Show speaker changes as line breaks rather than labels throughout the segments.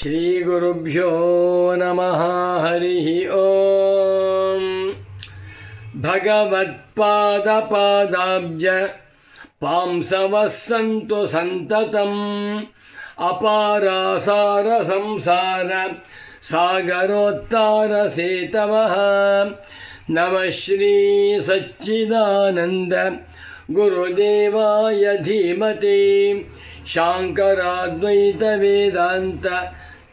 श्रीगुरुभ्यो नमः हरिः ॐ भगवत्पादपादाब्ज पांसवः सन्तु सन्ततम् अपारासारसंसार सागरोत्तारसेतवः नमः श्रीसच्चिदानन्द गुरुदेवाय धीमते शाङ्कराद्वैतवेदान्त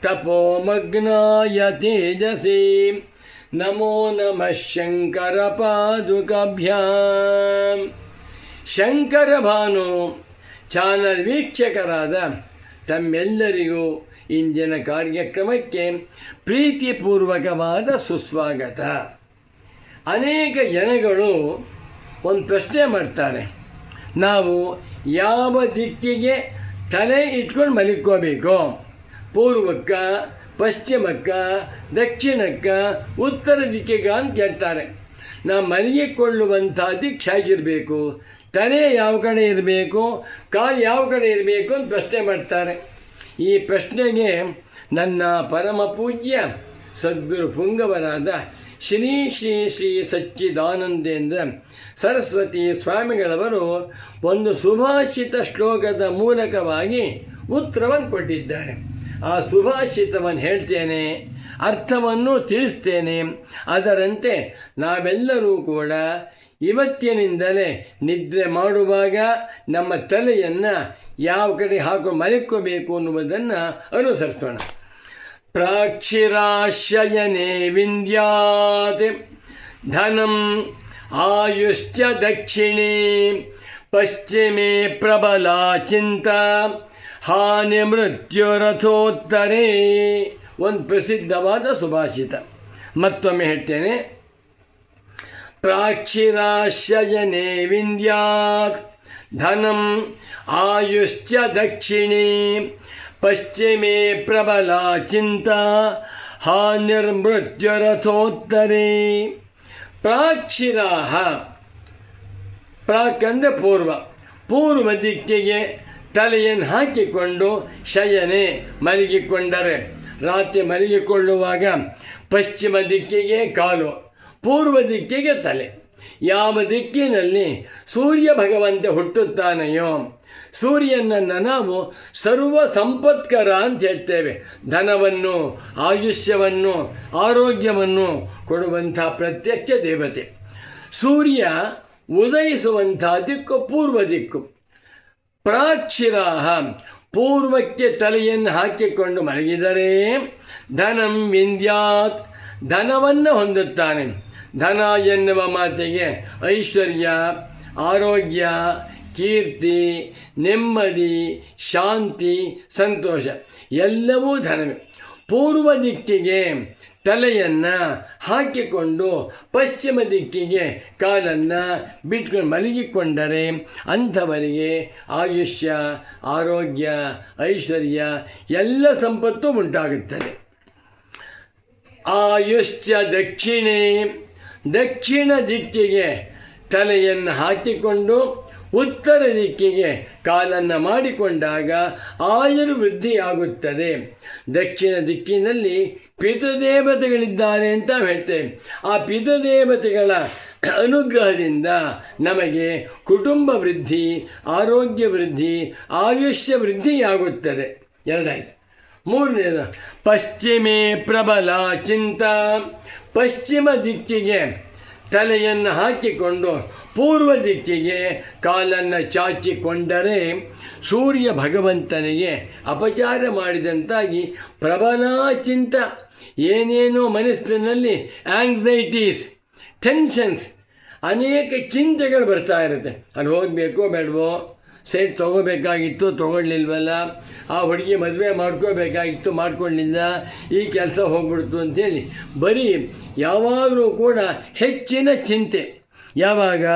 तपोमग्नाय तेजसे नमो नमः शङ्करपादुकाभ्याम् ಶಂಕರ ಭಾನು ಚಾನಲ್ ವೀಕ್ಷಕರಾದ ತಮ್ಮೆಲ್ಲರಿಗೂ ಇಂದಿನ ಕಾರ್ಯಕ್ರಮಕ್ಕೆ ಪ್ರೀತಿಪೂರ್ವಕವಾದ ಸುಸ್ವಾಗತ ಅನೇಕ ಜನಗಳು ಒಂದು ಪ್ರಶ್ನೆ ಮಾಡ್ತಾರೆ. ನಾವು ಯಾವ ದಿಕ್ಕಿಗೆ ತಲೆ ಇಟ್ಕೊಂಡು ಮಲಿಕೋಬೇಕು ಪೂರ್ವಕ್ಕ, ಪಶ್ಚಿಮಕ್ಕ, ದಕ್ಷಿಣಕ್ಕ, ಉತ್ತರ ದಿಕ್ಕಿಗ ಅಂತ ಕೇಳ್ತಾರೆ ನಾವು ಮಲಗಿಕೊಳ್ಳುವಂಥ ದಿಕ್ಕು ಹೇಗಿರಬೇಕು? ತಲೆ ಯಾವ ಕಡೆ ಇರಬೇಕು? ಕಾಲು ಯಾವ ಕಡೆ ಇರಬೇಕು ಅಂತ ಪ್ರಶ್ನೆ ಮಾಡ್ತಾರೆ. ಈ ಪ್ರಶ್ನೆಗೆ ನನ್ನ ಪರಮ ಪೂಜ್ಯ ಸದ್ಗುರು ಪುಂಗವರಾದ ಶ್ರೀ ಶ್ರೀ ಶ್ರೀ ಸಚ್ಚಿದಾನಂದೇಂದ್ರ ಸರಸ್ವತಿ ಸ್ವಾಮಿಗಳವರು ಒಂದು ಸುಭಾಷಿತ ಶ್ಲೋಕದ ಮೂಲಕವಾಗಿ ಉತ್ತರವನ್ನು ಕೊಟ್ಟಿದ್ದಾರೆ. ಆ ಸುಭಾಷಿತವನ್ನು ಹೇಳ್ತೇನೆ, ಅರ್ಥವನ್ನು ತಿಳಿಸ್ತೇನೆ. ಅದರಂತೆ ನಾವೆಲ್ಲರೂ ಕೂಡ ಇವತ್ತಿನಿಂದಲೇ ನಿದ್ರೆ ಮಾಡುವಾಗ ನಮ್ಮ ತಲೆಯನ್ನು ಯಾವ ಕಡೆ ಹಾಕೋ ಮಲಿಕೋಬೇಕು ಅನ್ನುವುದನ್ನು ಅನುಸರಿಸೋಣ. ಪ್ರಾಕ್ಷಿರಾಶಯನೆ ವಿಂದ್ಯಾತ್ ಧನಂ ಆಯುಶ್ಚ ದಕ್ಷಿಣೆ ಪಶ್ಚಿಮೆ ಪ್ರಬಲ ಚಿಂತ ಹಾನಿ ಮೃತ್ಯುರಥೋತ್ತರೇ ಒಂದು ಪ್ರಸಿದ್ಧವಾದ ಸುಭಾಷಿತ. ಮತ್ತೊಮ್ಮೆ ಹೇಳ್ತೇನೆ. ಪ್ರಾಕ್ಷಿರಾಶಯನೆ ವಿಂದ್ಯಾತ್ ಧನಂ ಆಯುಶ್ಚ ದಕ್ಷಿಣೆ ಪಶ್ಚಿಮೆ ಪ್ರಬಲ ಚಿಂತ ಹಾನಿರ್ಮೃತ್ಯುರಥೋತ್ತರೇ ಪ್ರಾಕ್ಷಿರಾಹ, ಪ್ರಾಕ್ ಅಂದರೆ ಪೂರ್ವ ಪೂರ್ವ ದಿಕ್ಕಿಗೆ ತಲೆಯನ್ನು ಹಾಕಿಕೊಂಡು ಶಯನೆ ಮಲಗಿಕೊಂಡರೆ, ರಾತ್ರಿ ಮಲಗಿಕೊಳ್ಳುವಾಗ ಪಶ್ಚಿಮ ದಿಕ್ಕಿಗೆ ಕಾಲು, ಪೂರ್ವ ದಿಕ್ಕಿಗೆ ತಲೆ. ಯಾವ ದಿಕ್ಕಿನಲ್ಲಿ ಸೂರ್ಯ ಭಗವಂತ ಹುಟ್ಟುತ್ತಾನೆಯೋ ಸೂರ್ಯನನ್ನು ನಾವು ಸರ್ವ ಸಂಪತ್ಕರ ಅಂತ ಹೇಳ್ತೇವೆ. ಧನವನ್ನು, ಆಯುಷ್ಯವನ್ನು, ಆರೋಗ್ಯವನ್ನು ಕೊಡುವಂಥ ಪ್ರತ್ಯಕ್ಷ ದೇವತೆ. ಸೂರ್ಯ ಉದಯಿಸುವಂಥ ದಿಕ್ಕು ಪೂರ್ವ ದಿಕ್ಕು. ಪ್ರಾಕ್ಷಿರಾಹ ಪೂರ್ವಕ್ಕೆ ತಲೆಯನ್ನು ಹಾಕಿಕೊಂಡು ಮಲಗಿದರೆ ಧನಂ ವಿಂದ್ಯಾತ್, ಧನವನ್ನು ಹೊಂದುತ್ತಾನೆ. ಧನ ಎನ್ನುವ ಮಾತಿಗೆ ಐಶ್ವರ್ಯ ಆರೋಗ್ಯ, ಕೀರ್ತಿ, ನೆಮ್ಮದಿ, ಶಾಂತಿ, ಸಂತೋಷ, ಎಲ್ಲವೂ ಧನವೇ. ಪೂರ್ವ ದಿಕ್ಕಿಗೆ ತಲೆಯನ್ನು ಹಾಕಿಕೊಂಡು ಪಶ್ಚಿಮ ದಿಕ್ಕಿಗೆ ಕಾಲನ್ನು ಬಿಟ್ಕೊಂಡು ಮಲಗಿಕೊಂಡರೆ ಅಂಥವರಿಗೆ ಆಯುಷ್ಯ, ಆರೋಗ್ಯ, ಐಶ್ವರ್ಯ ಎಲ್ಲ ಸಂಪತ್ತು ಉಂಟಾಗುತ್ತದೆ. ಆಯುಷ್ಯ ದಕ್ಷಿಣೆ, ದಕ್ಷಿಣ ದಿಕ್ಕಿಗೆ ತಲೆಯನ್ನು ಹಾಕಿಕೊಂಡು ಉತ್ತರ ದಿಕ್ಕಿಗೆ ಕಾಲನ್ನು ಮಾಡಿಕೊಂಡಾಗ ಆಯುರ್ವೃದ್ಧಿಯಾಗುತ್ತದೆ. ದಕ್ಷಿಣ ದಿಕ್ಕಿನಲ್ಲಿ ಪಿತೃದೇವತೆಗಳಿದ್ದಾರೆ ಅಂತ ಹೇಳ್ತೇವೆ. ಆ ಪಿತೃದೇವತೆಗಳ ಅನುಗ್ರಹದಿಂದ ನಮಗೆ ಕುಟುಂಬ ವೃದ್ಧಿ, ಆರೋಗ್ಯ ವೃದ್ಧಿ, ಆಯುಷ್ಯ ವೃದ್ಧಿಯಾಗುತ್ತದೆ. ಎರಡಾಯ್ತು. ಮೂರನೇದು, ಪಶ್ಚಿಮೆ ಪ್ರಬಲ ಚಿಂತ. ಪಶ್ಚಿಮ ದಿಕ್ಕಿಗೆ ತಲೆಯನ್ನು ಹಾಕಿಕೊಂಡು ಪೂರ್ವ ದಿಕ್ಕಿಗೆ ಕಾಲನ್ನು ಚಾಚಿಕೊಂಡರೆ ಸೂರ್ಯ ಭಗವಂತನಿಗೆ ಅಪಚಾರ ಮಾಡಿದಂತಾಗಿ ಪ್ರಬಲ ಚಿಂತ, ಏನೇನೋ ಮನಸ್ಸಿನಲ್ಲಿ ಆಂಗ್ಸೈಟೀಸ್ ಟೆನ್ಷನ್ಸ್ ಅನೇಕ ಚಿಂತೆಗಳು ಬರ್ತಾ ಇರುತ್ತೆ. ಅಲ್ಲಿ ಹೋಗಬೇಕೋ ಬೇಡವೋ? ಸೈಟ್ ತೊಗೋಬೇಕಾಗಿತ್ತು ತೊಗೊಳ್ಲಿಲ್ವಲ್ಲ ಆ ಹುಡುಗಿ ಮದುವೆ ಮಾಡ್ಕೋಬೇಕಾಗಿತ್ತು ಮಾಡ್ಕೊಳ್ಳಿಲ್ಲ ಈ ಕೆಲಸ ಹೋಗ್ಬಿಡ್ತು ಅಂಥೇಳಿ ಬರೀ ಯಾವಾಗಲೂ ಕೂಡ ಹೆಚ್ಚಿನ ಚಿಂತೆ. ಯಾವಾಗ?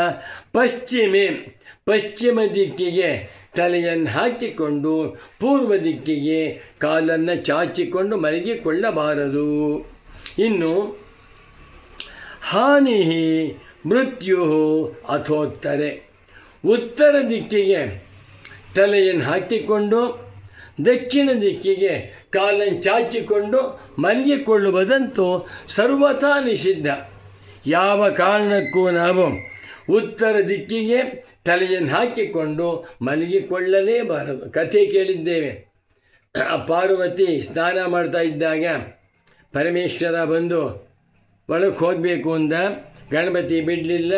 ಪಶ್ಚಿಮೆ. ಪಶ್ಚಿಮ ದಿಕ್ಕಿಗೆ ತಲೆಯನ್ನು ಹಾಕಿಕೊಂಡು, ಪೂರ್ವ ದಿಕ್ಕಿಗೆ ಕಾಲನ್ನು ಚಾಚಿಕೊಂಡು ಮಲಗಿಕೊಳ್ಳಬಾರದು. ಇನ್ನು ಹಾನಿ ಮೃತ್ಯು ಅಥೋತ್ತರೆ. ಉತ್ತರ ದಿಕ್ಕಿಗೆ ತಲೆಯನ್ನು ಹಾಕಿಕೊಂಡು, ದಕ್ಷಿಣ ದಿಕ್ಕಿಗೆ ಕಾಲನ್ನು ಚಾಚಿಕೊಂಡು ಮಲಗಿಕೊಳ್ಳುವುದಂತೂ ಸರ್ವಥಾ ನಿಷಿದ್ಧ. ಯಾವ ಕಾರಣಕ್ಕೂ ನಾವು ಉತ್ತರ ದಿಕ್ಕಿಗೆ ತಲೆಯನ್ನು ಹಾಕಿಕೊಂಡು ಮಲಗಿಕೊಳ್ಳಲೇಬಾರದು. ಕಥೆ ಕೇಳಿದ್ದೇವೆ. ಪಾರ್ವತಿ ಸ್ನಾನ ಮಾಡ್ತಾ ಇದ್ದಾಗ ಪರಮೇಶ್ವರ ಬಂದು ಒಳಗೆ ಹೋಗಬೇಕು ಅಂದ. ಗಣಪತಿ ಬಿಡಲಿಲ್ಲ,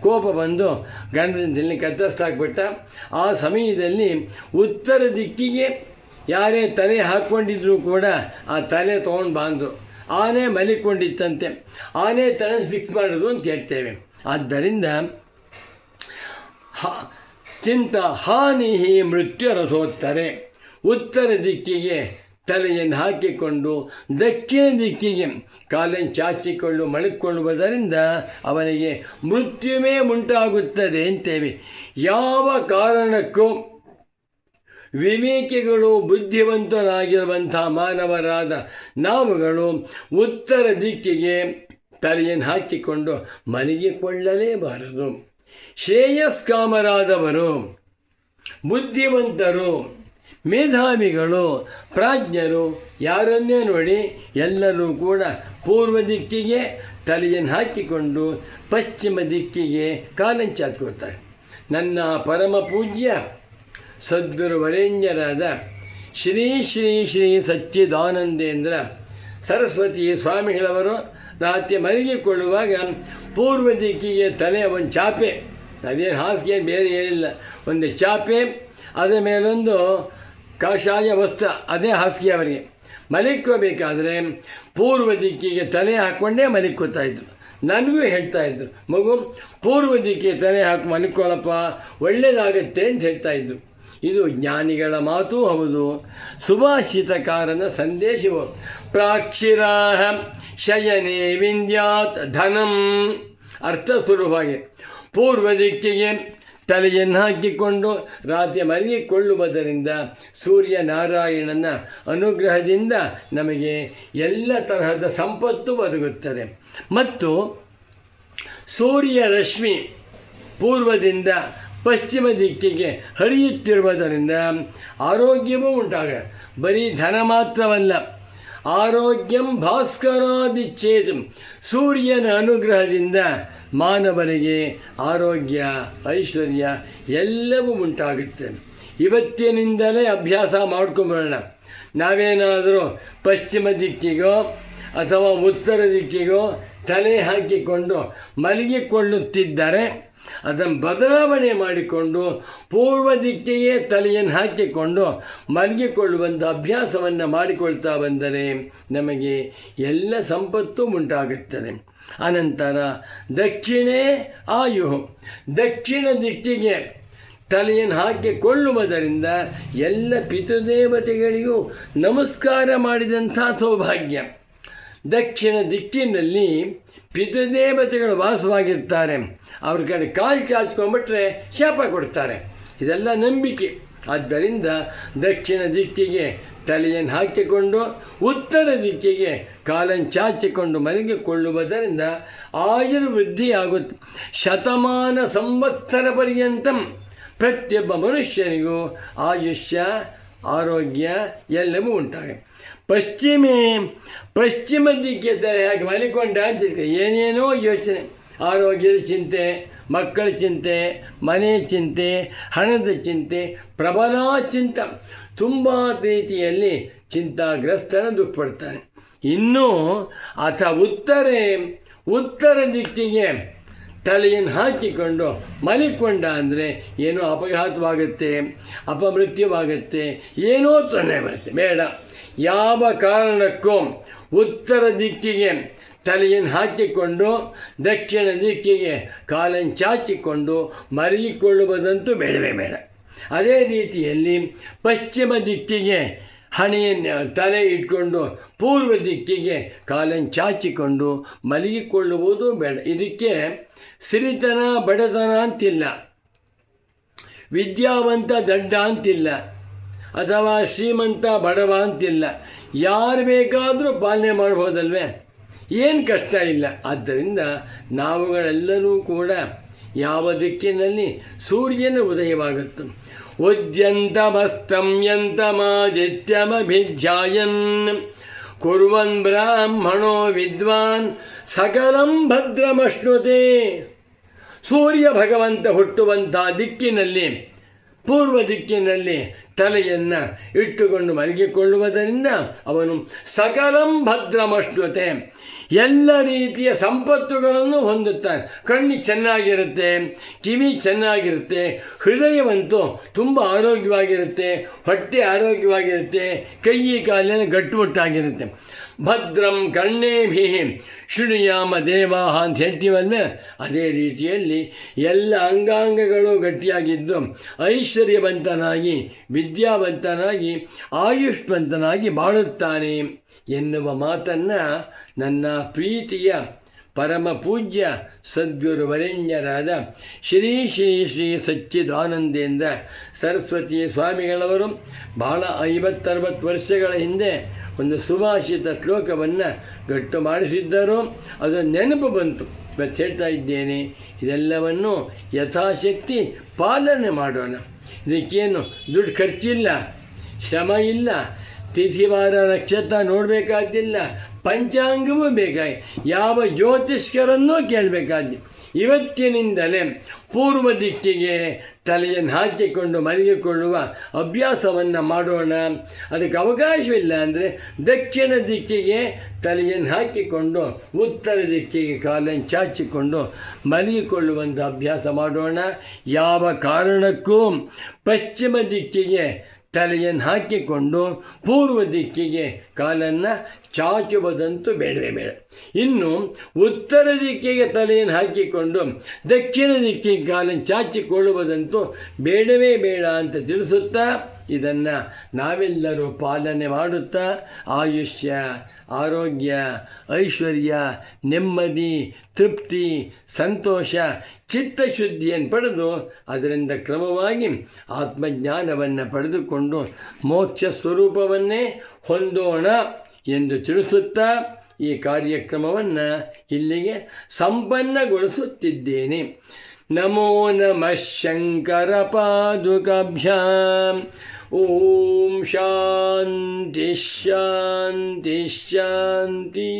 ಕೋಪ ಬಂದು ಗಣಪತಿಯಲ್ಲಿ ಕತ್ತರಿಸ್ತಾಕ್ಬಿಟ್ಟ ಆ ಸಮಯದಲ್ಲಿ ಉತ್ತರ ದಿಕ್ಕಿಗೆ ಯಾರೇ ತಲೆ ಹಾಕ್ಕೊಂಡಿದ್ರು ಕೂಡ ಆ ತಲೆ ತೊಗೊಂಡು ಬಂದರು. ಆನೆ ಮಲಿಕೊಂಡಿತ್ತಂತೆ. ಆನೆ ತಲೆ ಫಿಕ್ಸ್ ಮಾಡೋದು ಅಂತ ಕೇಳ್ತೇವೆ ಆದ್ದರಿಂದ ಹ, ಚಿಂತ ಹಾನಿ ಮೃತ್ಯು ರಥೋತ್ತರೆ. ಉತ್ತರ ದಿಕ್ಕಿಗೆ ತಲೆಯನ್ನು ಹಾಕಿಕೊಂಡು ದಕ್ಷಿಣ ದಿಕ್ಕಿಗೆ ಕಾಲನ್ನು ಚಾಚಿಕೊಂಡು ಮಲಕೊಳ್ಳುವುದರಿಂದ ಅವನಿಗೆ ಮೃತ್ಯುವೇ ಉಂಟಾಗುತ್ತದೆ ಅಂತೇವೆ. ಯಾವ ಕಾರಣಕ್ಕೂ ವಿವೇಕಿಗಳು ಬುದ್ಧಿವಂತನಾಗಿರುವಂಥ ಮಾನವರಾದ ನಾವುಗಳು ಉತ್ತರ ದಿಕ್ಕಿಗೆ ತಲೆಯನ್ನು ಹಾಕಿಕೊಂಡು ಮಲಗಿಕೊಳ್ಳಲೇಬಾರದು. ಶ್ರೇಯಸ್ಕಾಮರಾದವರು ಬುದ್ಧಿವಂತರು. ಮೇಧಾವಿಗಳು, ಪ್ರಾಜ್ಞರು, ಯಾರನ್ನೇ ನೋಡಿ ಎಲ್ಲರೂ ಕೂಡ ಪೂರ್ವ ದಿಕ್ಕಿಗೆ ತಲೆಯನ್ನು ಹಾಕಿಕೊಂಡು ಪಶ್ಚಿಮ ದಿಕ್ಕಿಗೆ ಕಾಲಂಚಾತ್ಕೋತಾರೆ ನನ್ನ ಪರಮ ಪೂಜ್ಯ ಸದ್ಗುರುವರೇಣ್ಯರಾದ ಶ್ರೀ ಶ್ರೀ ಶ್ರೀ ಸಚ್ಚಿದಾನಂದೇಂದ್ರ ಸರಸ್ವತಿ ಸ್ವಾಮಿಗಳವರು ರಾತ್ರಿ ಮಲಗಿಕೊಳ್ಳುವಾಗ ಪೂರ್ವ ದಿಕ್ಕಿಗೆ ತಲೆ ಒಂದು ಚಾಪೆ, ಅದೇನು ಹಾಸಿಗೆ, ಬೇರೆ ಏನಿಲ್ಲ, ಒಂದು ಚಾಪೆ, ಅದರ ಮೇಲೊಂದು ಕಾಷಾಯ ವಸ್ತ್ರ ಅದೇ ಹಾಸಿಗೆ ಅವರಿಗೆ. ಮಲಿಕ್ಕೋಬೇಕಾದ್ರೆ ಪೂರ್ವ ದಿಕ್ಕಿಗೆ ತಲೆ ಹಾಕ್ಕೊಂಡೇ ಮಲಿಕ್ಕೋತಾ ಇದ್ರು. ನನಗೂ ಹೇಳ್ತಾ ಇದ್ರು, ಮಗು, ಪೂರ್ವ ದಿಕ್ಕಿಗೆ ತಲೆ ಹಾಕಿ ಮಲಿಕ್ಕೊಳ್ಳಪ್ಪ ಒಳ್ಳೇದಾಗುತ್ತೆ ಅಂತ ಹೇಳ್ತಾ ಇದ್ರು. ಇದು ಜ್ಞಾನಿಗಳ ಮಾತೂ ಹೌದು. ಸುಭಾಷಿತಕಾರನ ಸಂದೇಶವು, ಪ್ರಾಕ್ಷಿರಾಹ ಶಯನೇ ವಿಂದ್ಯಾತ್ ಧನಂ. ಅರ್ಥ ಸುಲಭವಾಗಿ, ಪೂರ್ವ ದಿಕ್ಕಿಗೆ ತಲೆಯನ್ನು ಹಾಕಿಕೊಂಡು ರಾತ್ರಿ ಮಲಗಿಕೊಳ್ಳುವುದರಿಂದ ಸೂರ್ಯ ನಾರಾಯಣನ ಅನುಗ್ರಹದಿಂದ ನಮಗೆ ಎಲ್ಲ ತರಹದ ಸಂಪತ್ತು ಒದಗುತ್ತದೆ. ಮತ್ತು ಸೂರ್ಯ ರಶ್ಮಿ ಪೂರ್ವದಿಂದ ಪಶ್ಚಿಮ ದಿಕ್ಕಿಗೆ ಹರಿಯುತ್ತಿರುವುದರಿಂದ ಆರೋಗ್ಯವೂ ಉಂಟಾಗ, ಬರೀ ಧನ ಮಾತ್ರವಲ್ಲ, ಆರೋಗ್ಯಂ ಭಾಸ್ಕರಾದಿಚ್ಛೇದ್, ಸೂರ್ಯನ ಅನುಗ್ರಹದಿಂದ ಮಾನವರಿಗೆ ಆರೋಗ್ಯ, ಐಶ್ವರ್ಯ ಎಲ್ಲವೂ ಉಂಟಾಗುತ್ತೆ. ಇವತ್ತಿನಿಂದಲೇ ಅಭ್ಯಾಸ ಮಾಡ್ಕೊಂಬರೋಣ ನಾವೇನಾದರೂ ಪಶ್ಚಿಮ ದಿಕ್ಕಿಗೋ ಅಥವಾ ಉತ್ತರ ದಿಕ್ಕಿಗೋ ತಲೆ ಹಾಕಿಕೊಂಡು ಮಲಗಿಕೊಳ್ಳುತ್ತಿದ್ದರೆ ಅದನ್ನು ಬದಲಾವಣೆ ಮಾಡಿಕೊಂಡು ಪೂರ್ವ ದಿಕ್ಕೆಯೇ ತಲೆಯನ್ನು ಹಾಕಿಕೊಂಡು ಮಲಗಿಕೊಳ್ಳುವಂಥ ಅಭ್ಯಾಸವನ್ನು ಮಾಡಿಕೊಳ್ತಾ ಬಂದರೆ ನಮಗೆ ಎಲ್ಲ ಸಂಪತ್ತು ಉಂಟಾಗುತ್ತದೆ. ಅನಂತರ ದಕ್ಷಿಣೇ ಆಯು. ದಕ್ಷಿಣ ದಿಕ್ಕಿಗೆ ತಲೆಯನ್ನು ಹಾಕಿಕೊಳ್ಳುವುದರಿಂದ ಎಲ್ಲ ಪಿತೃದೇವತೆಗಳಿಗೂ ನಮಸ್ಕಾರ ಮಾಡಿದಂಥ ಸೌಭಾಗ್ಯ. ದಕ್ಷಿಣ ದಿಕ್ಕಿನಲ್ಲಿ ಪಿತೃದೇವತೆಗಳು ವಾಸವಾಗಿರ್ತಾರೆ. ಅವ್ರ ಕಡೆ ಕಾಲು ಚಾಚ್ಕೊಂಡ್ಬಿಟ್ರೆ ಶಾಪ ಕೊಡ್ತಾರೆ. ಇದೆಲ್ಲ ನಂಬಿಕೆ. ಆದ್ದರಿಂದ ದಕ್ಷಿಣ ದಿಕ್ಕಿಗೆ ತಲೆಯನ್ನು ಹಾಕಿಕೊಂಡು ಉತ್ತರ ದಿಕ್ಕಿಗೆ ಕಾಲನ್ನು ಚಾಚಿಕೊಂಡು ಮಲಗಿಕೊಳ್ಳುವುದರಿಂದ ಆಯುರ್ವೃದ್ಧಿಯಾಗುತ್ತೆ. ಶತಮಾನ ಸಂವತ್ಸರ ಪರ್ಯಂತ ಪ್ರತಿಯೊಬ್ಬ ಮನುಷ್ಯನಿಗೂ ಆಯುಷ್ಯ, ಆರೋಗ್ಯ ಎಲ್ಲವೂ ಉಂಟಾಗ ಪಶ್ಚಿಮೆ, ಪಶ್ಚಿಮ ದಿಕ್ಕೆ ಹಾಗೆ ಮಲಿಕೊಂಡ ಅಂತ. ಏನೇನೋ ಯೋಚನೆ. ಆರೋಗ್ಯದ ಚಿಂತೆ, ಮಕ್ಕಳ ಚಿಂತೆ, ಮನೆ ಚಿಂತೆ, ಹಣದ ಚಿಂತೆ, ಪ್ರಬಲ ಚಿಂತ. ತುಂಬ ರೀತಿಯಲ್ಲಿ ಚಿಂತಾಗ್ರಸ್ತನ ದುಃಖಪಡ್ತಾನೆ. ಇನ್ನೂ ಆತ ಉತ್ತರ ಉತ್ತರ ದಿಕ್ಕಿಗೆ ತಲೆಯನ್ನು ಹಾಕಿಕೊಂಡು ಮಲಿಕೊಂಡ ಅಂದರೆ ಏನೋ ಅಪಘಾತವಾಗುತ್ತೆ, ಅಪಮೃತ್ಯುವಾಗುತ್ತೆ, ಏನೋ ತೊಂದರೆ ಬರುತ್ತೆ. ಬೇಡ. ಯಾವ ಕಾರಣಕ್ಕೂ ಉತ್ತರ ದಿಕ್ಕಿಗೆ ತಲೆಯನ್ನು ಹಾಕಿಕೊಂಡು ದಕ್ಷಿಣ ದಿಕ್ಕಿಗೆ ಕಾಲನ್ನು ಚಾಚಿಕೊಂಡು ಮರಗಿಕೊಳ್ಳುವುದಂತೂ ಬೇಡವೇ ಬೇಡ. ಅದೇ ರೀತಿಯಲ್ಲಿ ಪಶ್ಚಿಮ ದಿಕ್ಕಿಗೆ ಹಣೆಯನ್ನು, ತಲೆ ಇಟ್ಕೊಂಡು ಪೂರ್ವ ದಿಕ್ಕಿಗೆ ಕಾಲನ್ನು ಚಾಚಿಕೊಂಡು ಮಲಗಿಕೊಳ್ಳುವುದು ಬೇಡ. ಇದಕ್ಕೆ ಸಿರಿತನ, ಬಡತನ ಅಂತಿಲ್ಲ. ವಿದ್ಯಾವಂತ, ದಡ್ಡ ಅಂತಿಲ್ಲ. ಅಥವಾ ಶ್ರೀಮಂತ ಬಡವ ಅಂತಿಲ್ಲ. ಯಾರು ಬೇಕಾದರೂ ಪಾಲನೆ ಮಾಡ್ಬೋದಲ್ವೇ? ಏನು ಕಷ್ಟ ಇಲ್ಲ. ಆದ್ದರಿಂದ ನಾವುಗಳೆಲ್ಲರೂ ಕೂಡ ಯಾವ ದಿಕ್ಕಿನಲ್ಲಿ ಸೂರ್ಯನ ಉದಯವಾಗುತ್ತೆ. ಉದ್ಯಂತಮಸ್ತಂ ಕುರುವನ್ ಕುರ್ವನ್ ಬ್ರಾಹ್ಮಣೋ ವಿದ್ವಾನ್ ಸಕಲಂ ಭದ್ರಮಶ್ನುತೆ. ಸೂರ್ಯ ಭಗವಂತ ಹುಟ್ಟುವಂಥ ದಿಕ್ಕಿನಲ್ಲಿ ಪೂರ್ವ ದಿಕ್ಕಿನಲ್ಲಿ ತಲೆಯನ್ನು ಇಟ್ಟುಕೊಂಡು ಮಲಗಿಕೊಳ್ಳುವುದರಿಂದ ಅವನು ಸಕಲಂ ಭದ್ರಮಷ್ಟುತೆ ಎಲ್ಲ ರೀತಿಯ ಸಂಪತ್ತುಗಳನ್ನು ಹೊಂದುತ್ತಾನೆ. ಕಣ್ಣು ಚೆನ್ನಾಗಿರುತ್ತೆ, ಕಿವಿ ಚೆನ್ನಾಗಿರುತ್ತೆ, ಹೃದಯವಂತು ತುಂಬ ಆರೋಗ್ಯವಾಗಿರುತ್ತೆ, ಹೊಟ್ಟೆ ಆರೋಗ್ಯವಾಗಿರುತ್ತೆ, ಕೈ ಕಾಲೆಲ್ಲ ಗಟ್ಟುಮುಟ್ಟಾಗಿರುತ್ತೆ. ಭದ್ರಂ ಕರ್ಣೇಭಿ. ಶೃಣಿಯಾಮ ದೇವಾಹ ಅಂತ ಹೇಳ್ತೀವಲ್ವೇ ಅದೇ ರೀತಿಯಲ್ಲಿ ಎಲ್ಲ ಅಂಗಾಂಗಗಳು ಗಟ್ಟಿಯಾಗಿದ್ದು, ಐಶ್ವರ್ಯವಂತನಾಗಿ, ವಿದ್ಯಾವಂತನಾಗಿ, ಆಯುಷ್ಮಂತನಾಗಿ ಬಾಳುತ್ತಾನೆ ಎನ್ನುವ ಮಾತನ್ನು ನನ್ನ ಪ್ರೀತಿಯ ಪರಮ ಪೂಜ್ಯ ಸದ್ಗುರುವರೆಣ್ಯರಾದ ಶ್ರೀ ಶ್ರೀ ಶ್ರೀ ಸಚ್ಚಿದಾನಂದೇಂದ್ರ ಸರಸ್ವತಿ ಸ್ವಾಮಿಗಳವರು ಬಹಳ ಐವತ್ತರವತ್ತು ವರ್ಷಗಳ ಹಿಂದೆ ಒಂದು ಸುಭಾಷಿತ ಶ್ಲೋಕವನ್ನು ಗಟ್ಟು ಮಾಡಿಸಿದ್ದರು. ಅದು ನೆನಪು ಬಂತು. ಇವತ್ತು ಹೇಳ್ತಾ ಇದ್ದೇನೆ, ಇದೆಲ್ಲವನ್ನು ಯಥಾಶಕ್ತಿ ಪಾಲನೆ ಮಾಡೋಣ. ಇದಕ್ಕೇನು ದುಡ್ಡು ಖರ್ಚಿಲ್ಲ, ಶ್ರಮ ಇಲ್ಲ ತಿಥಿವಾರ ನಕ್ಷತ್ರ ನೋಡಬೇಕಾದ್ದಿಲ್ಲ. ಪಂಚಾಂಗವೂ ಬೇಕಾಗಿ ಯಾವ ಜ್ಯೋತಿಷ್ಕರನ್ನೂ ಕೇಳಬೇಕಾದ್ದು ಇವತ್ತಿನಿಂದಲೇ ಪೂರ್ವ ದಿಕ್ಕಿಗೆ ತಲೆಯನ್ನು ಹಾಕಿಕೊಂಡು ಮಲಗಿಕೊಳ್ಳುವ ಅಭ್ಯಾಸವನ್ನು ಮಾಡೋಣ. ಅದಕ್ಕೆ ಅವಕಾಶವಿಲ್ಲ ಅಂದರೆ ದಕ್ಷಿಣ ದಿಕ್ಕಿಗೆ ತಲೆಯನ್ನು ಹಾಕಿಕೊಂಡು ಉತ್ತರ ದಿಕ್ಕಿಗೆ ಕಾಲನ್ನು ಚಾಚಿಕೊಂಡು ಮಲಗಿಕೊಳ್ಳುವಂಥ ಅಭ್ಯಾಸ ಮಾಡೋಣ. ಯಾವ ಕಾರಣಕ್ಕೂ ಪಶ್ಚಿಮ ದಿಕ್ಕಿಗೆ ತಲೆಯನ್ನು ಹಾಕಿಕೊಂಡು ಪೂರ್ವ ದಿಕ್ಕಿಗೆ ಕಾಲನ್ನು ಚಾಚುವುದಂತೂ ಬೇಡವೇ ಬೇಡ. ಇನ್ನು ಉತ್ತರ ದಿಕ್ಕಿಗೆ ತಲೆಯನ್ನು ಹಾಕಿಕೊಂಡು ದಕ್ಷಿಣ ದಿಕ್ಕಿಗೆ ಕಾಲನ್ನು ಚಾಚಿಕೊಳ್ಳುವುದಂತೂ ಬೇಡವೇ ಬೇಡ ಅಂತ ತಿಳಿಸುತ್ತಾ ಇದನ್ನು ನಾವೆಲ್ಲರೂ ಪಾಲನೆ ಮಾಡುತ್ತಾ ಆಯುಷ್ಯ ಆರೋಗ್ಯ, ಐಶ್ವರ್ಯ, ನೆಮ್ಮದಿ, ತೃಪ್ತಿ, ಸಂತೋಷ, ಚಿತ್ತಶುದ್ಧಿಯನ್ನು ಪಡೆದು ಅದರಿಂದ ಕ್ರಮವಾಗಿ ಆತ್ಮಜ್ಞಾನವನ್ನು ಪಡೆದುಕೊಂಡು ಮೋಕ್ಷ ಸ್ವರೂಪವನ್ನೇ ಹೊಂದೋಣ ಎಂದು ತಿಳಿಸುತ್ತಾ ಈ ಕಾರ್ಯಕ್ರಮವನ್ನು ಇಲ್ಲಿಗೆ ಸಂಪನ್ನಗೊಳಿಸುತ್ತಿದ್ದೇನೆ. ನಮೋ ನಮಃ ಶಂಕರ ಪಾದುಕಾಭ್ಯಾಂ ಓಂ ಶಾಂತಿ ಶಾಂತಿ ಶಾಂತಿ